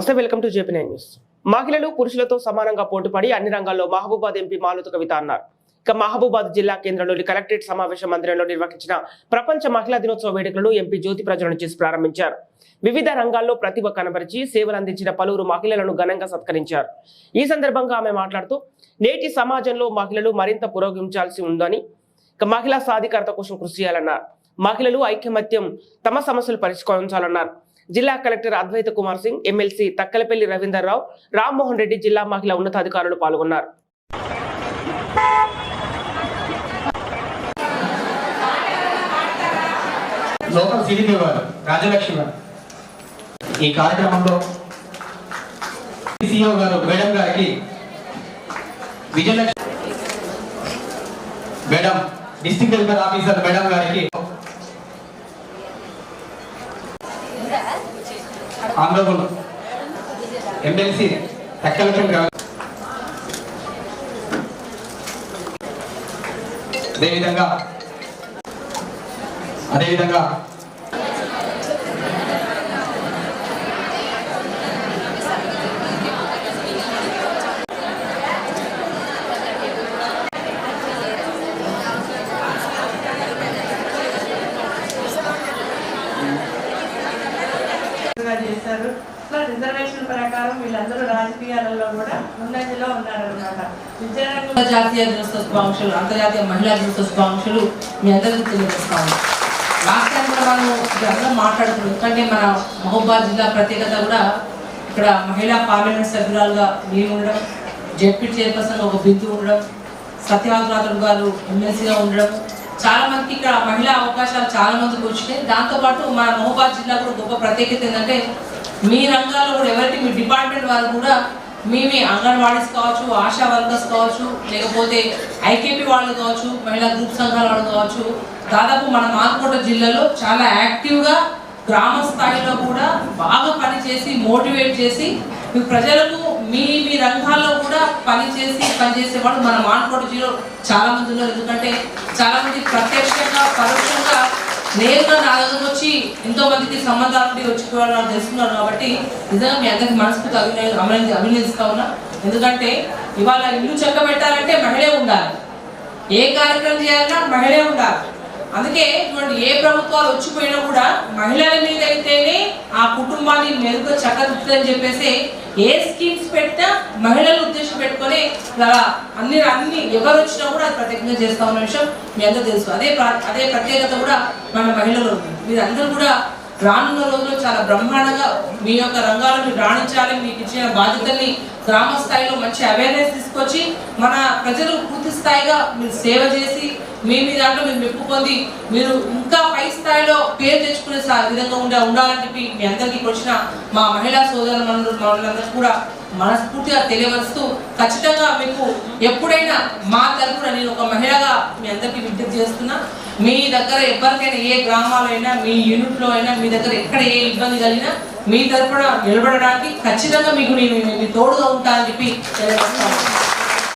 నమస్తే welcome to JP news. మహిళలు పురుషులతో సమానంగా పోటీపడి అన్ని రంగాల్లో మహబూబాద్ ఎంపీ మాలుత కవిత అన్నారు ఇక మహబూబాద్ జిల్లా కేంద్రంలోని కలెక్టరేట్ సమావేశ మందిరంలో నిర్వహించిన ప్రపంచ మహిళా దినోత్సవ వేడుకలను ఎంపీ జ్యోతి ప్రజలను చేసి ప్రారంభించారు. వివిధ రంగాల్లో ప్రతిభ కనబరిచి సేవలు అందించిన పలువురు మహిళలను ఘనంగా సత్కరించారు. ఈ సందర్భంగా ఆమె మాట్లాడుతూ నేటి సమాజంలో మహిళలు మరింత పురోగమించాల్సి ఉందని ఇక మహిళా సాధికారత కోసం కృషి చేయాలన్నారు. మహిళలు ఐక్యమత్యం తమ సమస్యలు పరిష్కరించాలన్నారు. జిల్లా కలెక్టర్ అద్వైత కుమార్ సింగ్ ఎమ్మెల్సీ తక్కలపల్లి రవీందర్ రావు రామ్మోహన్ రెడ్డి జిల్లా మహిళా ఉన్నతాధికారులు పాల్గొన్నారు. లోకల్ సిడిపి గారు రాజలక్ష్మి గారు ఈ కార్యక్రమంలో సిఇఓ గారు మేడం గారికి Vijayalakshmi madam district welfare officer madam గారికి ఆంధ్రబుల్ ఎమ్మెల్సీ తక్కలక్ష్మి కాదు అదేవిధంగా అదేవిధంగా చేశారు. ఇట్లా రిజర్వేషన్ ప్రకారం వీళ్ళందరూ రాజకీయాలలో కూడా ఉన్నదిలో ఉన్నారనమాట విద్యారంగం జాతీయ దినోత్సవ అంతర్జాతీయ మహిళా దినోత్సవాంక్షలు మీ అందరికీ తెలియజేస్తాము రాష్ట్రానికి కూడా మనం ఇక్కడ అందరం మాట్లాడుతున్నాం ఎందుకంటే మన మహబూబాద్ జిల్లా ప్రత్యేకత కూడా ఇక్కడ మహిళా పార్లమెంట్ సభ్యురాలుగా నేను ఉండడం జడ్పీ చైర్పర్సన్ ఒక బిందు ఉండడం సత్యవాసరాథుడు గారు ఎమ్మెల్సీగా ఉండడం చాలా మందికి ఇక్కడ మహిళా అవకాశాలు చాలా మందికి వచ్చినాయి. దాంతోపాటు మన మహబూబాద్ జిల్లా కూడా గొప్ప ప్రత్యేకత ఏంటంటే మీ రంగాల్లో కూడా ఎవరికి మీ డిపార్ట్మెంట్ వారు కూడా మీ మీ అంగన్వాడీస్ కావచ్చు ఆశా వర్కర్స్ కావచ్చు లేకపోతే ఐకేపీ వాళ్ళు కావచ్చు మహిళా గ్రూప్ సంఘాల వాళ్ళు కావచ్చు దాదాపు మన మానకోట జిల్లాలో చాలా యాక్టివ్గా గ్రామ స్థాయిలో కూడా బాగా పనిచేసి మోటివేట్ చేసి మీ ప్రజలకు మీ మీ రంగాల్లో పని చేసి పనిచేసే వాళ్ళు మన మాన్కోట జిల్లాలో చాలా మంది ఉన్నారు. ఎందుకంటే చాలా మంది ప్రత్యక్షంగా పరోక్షంగా నేరుగా నా దగ్గరకు వచ్చి ఎంతో మందికి సంబంధాలు ఉండి నాకు తెలుసుకున్నారు కాబట్టి నిజంగా మీ అందరికి మనస్ఫూర్తి అభినయ అభినంది అభినందిస్తా ఉన్నా. ఎందుకంటే ఇవాళ ఇల్లు చెక్క పెట్టాలంటే మహిళే ఉండాలి. ఏ కార్యక్రమం చేయాలన్నా మహిళే ఉండాలి. అందుకే ఇటువంటి ఏ ప్రభుత్వాలు వచ్చిపోయినా కూడా మహిళల మీద అయితేనే ఆ కుటుంబాన్ని మెరుగ్గా చక్కదిద్దుతుందని చెప్పేసి ఏ స్కీమ్స్ పెట్టినా మహిళలు ఉద్దేశం పెట్టుకొని అన్ని అన్ని ఎవరు వచ్చినా కూడా అది ప్రత్యేకంగా చేస్తా ఉన్న విషయం మీ అందరూ తెలుసు. అదే ప్ర- అదే ప్రత్యేకత కూడా మన మహిళలు మీరందరూ కూడా రానున్న రోజుల్లో చాలా బ్రహ్మాండంగా మీ యొక్క రంగాలను రాణించాలి మీకు ఇచ్చిన బాధ్యతల్ని గ్రామ స్థాయిలో మంచి అవేర్నెస్ తీసుకొచ్చి మన ప్రజలు పూర్తి స్థాయిగా మీరు సేవ చేసి మీ మీ దాంట్లో మీరు మెప్పు పొంది మీరు ఇంకా పై స్థాయిలో పేరు తెచ్చుకునే సా- విధంగా ఉండే ఉండాలని చెప్పి మీ అందరికీ వచ్చిన మా మహిళా సోదరు మనందరికీ కూడా మనస్ఫూర్తిగా తెలియవరుస్తూ ఖచ్చితంగా మీకు ఎప్పుడైనా మా తరపున నేను ఒక మహిళగా మీ అందరికీ విజ్ఞప్తి చేస్తున్నా. మీ దగ్గర ఎవరికైనా ఏ గ్రామాల్లో అయినా మీ యూనిట్లో అయినా మీ దగ్గర ఎక్కడ ఏ ఇబ్బంది కలిగినా మీ తరఫున నిలబడడానికి ఖచ్చితంగా మీకు నేను మీ తోడుగా ఉంటానని చెప్పి తెలియజేస్తాను